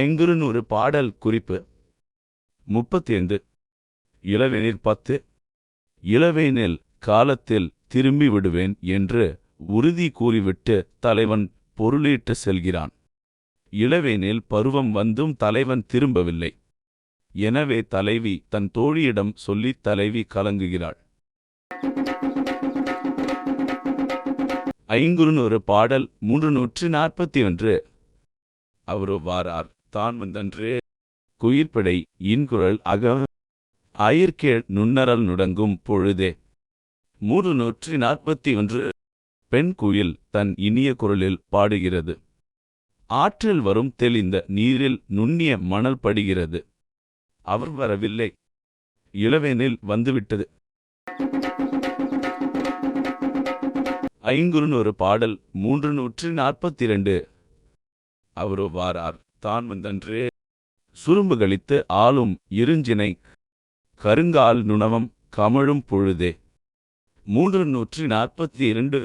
ஐங்குறுநூறு பாடல் குறிப்பு. முப்பத்தைந்து. இளவெனில் பத்து. இளவேனில் காலத்தில் திரும்பி விடுவேன் என்று உறுதி கூறிவிட்டு தலைவன் பொருளீட்டு செல்கிறான். இளவேனில் பருவம் வந்தும் தலைவன் திரும்பவில்லை. எனவே தலைவி தன் தோழியிடம் சொல்லித் தலைவி கலங்குகிறாள். ஐங்குறுநூறு பாடல் மூன்று நூற்றி நாற்பத்தி ஒன்று. அவரு வாரார் தான் வந்தன்று. குயிர்ப்படை இன்குரல் அக. அயிர்கேள் நுண்ணறல் நுடங்கும் பொழுதே. மூன்று நூற்றி நாற்பத்தி ஒன்று பெண் குயில் தன் இனிய குரலில் பாடுகிறது. ஆற்றில் வரும் தெளிந்த நீரில் நுண்ணிய மணல் படுகிறது. அவர் வரவில்லை. இளவேனில் வந்துவிட்டது. ஐங்குறுநூறு பாடல் மூன்று நூற்றி நாற்பத்தி இரண்டு அவரோ வாரார் தான் வந்தன்று. சுரும்புகளித்து ஆளும் இருஞ்சினை கருங்கால் நுணவம் கமழும் பொழுதே. மூன்று நூற்றி நாற்பத்தி இரண்டு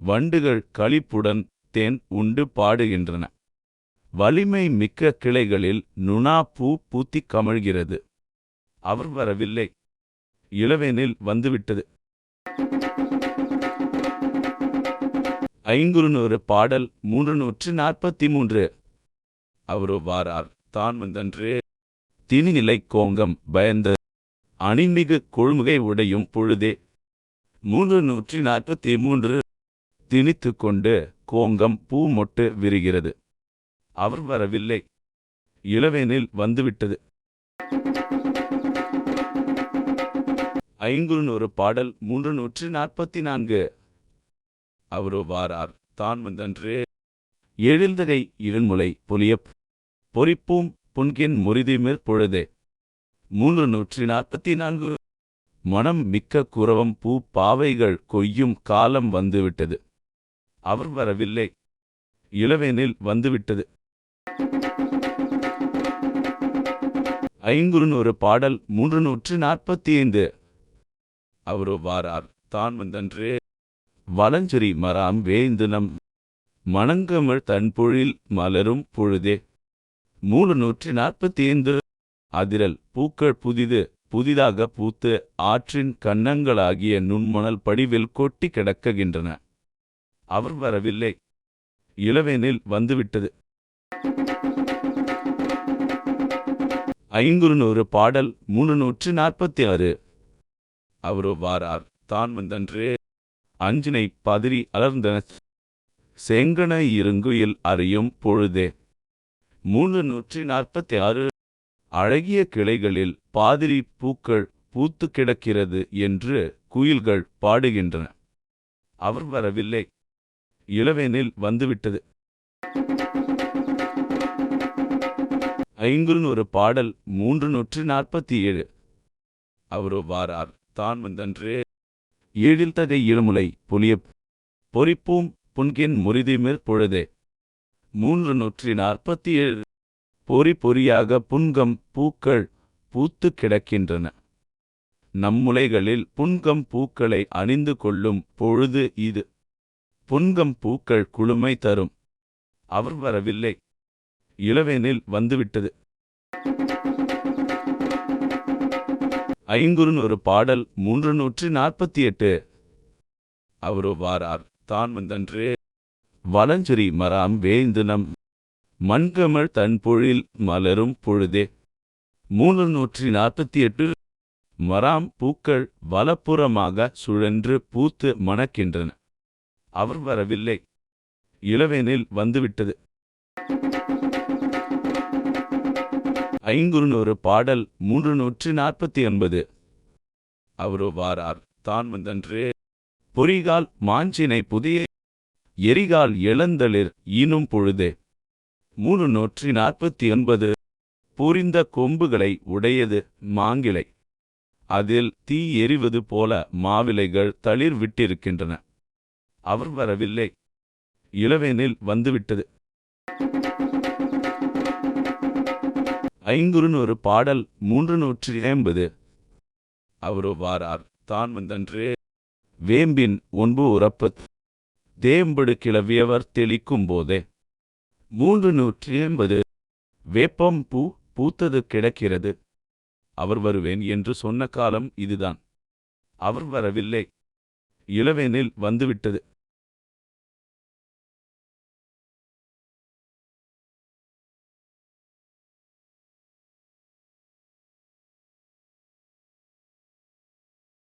வண்டுகள் களிப்புடன் தேன் உண்டு பாடுகின்றன. வலிமை மிக்க கிளைகளில் நுணா பூ பூத்திக் கமழ்கிறது. அவர் வரவில்லை. இளவேனில் வந்துவிட்டது. ஐங்குறுநூறு பாடல் மூன்று நூற்றி நாற்பத்தி மூன்று. அவரோ வாரார். தான் வந்தன்றே திணிநிலை கோங்கம் பயந்த அணிமிகு கொள்முகை உடையும் பொழுதே மூன்று நூற்றி நாற்பத்தி மூன்று திணித்து கொண்டு கோங்கம் பூ மொட்டு விரிகிறது. அவர் வரவில்லை. இளவேனில் வந்துவிட்டது. ஐங்குறுநூறு பாடல் மூன்று நூற்றி நாற்பத்தி நான்கு. அவரோ வாரார். தான் வந்தன்றே எழில்தகை இருண்முலை பொலியப் பொறிப்பூம் புன்கின் முறிதிமிர் பொழுதே. மூன்று நூற்றி நாற்பத்தி நான்கு. மனம் மிக்க குரவம் பூ பாவைகள் கொய்யும் காலம் வந்துவிட்டது. அவர் வரவில்லை. இளவேனில் வந்துவிட்டது. ஐங்குறுநூறு பாடல் மூன்று நூற்று நாற்பத்தி ஐந்து. அவரோ வாரார் தான் வந்தன்று. வலஞ்சொரி மராம் வேந்து நம் மணங்கமிழ் தன்பொழில் மலரும் பொழுதே. மூணு நூற்றி நாற்பத்தி ஐந்து அதிரல் பூக்கள் புதிது புதிதாக பூத்து ஆற்றின் கன்னங்களாகிய நுண்மணல் படிவில் கொட்டி கிடக்குகின்றன. அவர் வரவில்லை. இளவேனில் வந்துவிட்டது. ஐங்குறுநூறு பாடல் மூணு நூற்று நாற்பத்தி ஆறு அவரோ வாரார். தான் வந்தன்றே. அஞ்சினை பதிரி அலர்ந்தன. செங்கன இருங்குயில் அறியும் பொழுதே. மூணு நூற்றி நாற்பத்தி ஆறு அழகிய கிளைகளில் பாதிரி பூக்கள் பூத்து கிடக்கிறது என்று குயில்கள் பாடுகின்றன. அவர் வரவில்லை. இளவேனில் வந்துவிட்டது. ஐங்குறுநூறு பாடல் மூன்று நூற்றி நாற்பத்தி ஏழு அவரோ வாரார். தான் வந்தன்று. ஏழில் ததை இளமுலை பொலியப் பொறிப்பூம் புன்கின் முறிதிமிர் பொழுதே. மூன்று நூற்றி நாற்பத்தி ஏழு பொறி பொறியாக புன்கம் பூக்கள் பூத்து கிடக்கின்றன. நம்முலைகளில் புன்கம் பூக்களை அணிந்து கொள்ளும் பொழுது இது. புன்கம் பூக்கள் குளுமை தரும். அவர் வரவில்லை. இளவேனில் வந்துவிட்டது. ஐங்குறுன் ஒரு பாடல் மூன்று நூற்றி நாற்பத்தி எட்டு அவரோ வாரார் தான் வந்தன்றே. வலஞ்சொரி மராம் வேந்து நம் மண்கமழ் தன் பொழில் மலரும் பொழுதே. மூன்று நூற்றி நாற்பத்தி எட்டு மராம் பூக்கள் வலப்புறமாக சுழன்று பூத்து மணக்கின்றன. அவர் வரவில்லை. இளவேனில் வந்துவிட்டது. ஐங்குறுநூறு பாடல் மூன்று நூற்றி நாற்பத்தி ஒன்பது. அவரோ வாரார் தான் வந்தன்றே. பொறிகால் மாஞ்சினை புதிய எரிகால் எழுந்தளிர் ஈனும் பொழுதே. மூணு நூற்றி நாற்பத்தி ஒன்பது. புரிந்த கொம்புகளை உடையது மாங்கிளை அதில் தீ எரிவது போல மாவிலைகள் தளிர் விட்டிருக்கின்றன. அவர் வரவில்லை. இளவேனில் வந்துவிட்டது. ஐங்குறுநூறு பாடல் மூன்று நூற்றி ஐம்பது. அவரோ வாரார். தான் வந்தன்றே வேம்பின் ஒன்பு உறப்பத் தேம்படு கிளவியவர் தெளிக்கும் போதே. மூன்று நூற்றி எண்பது. வேப்பம் பூ பூத்தது கிடக்கிறது. அவர் வருவேன் என்று சொன்ன காலம் இதுதான். அவர் வரவில்லை. இளவேனில் வந்துவிட்டது.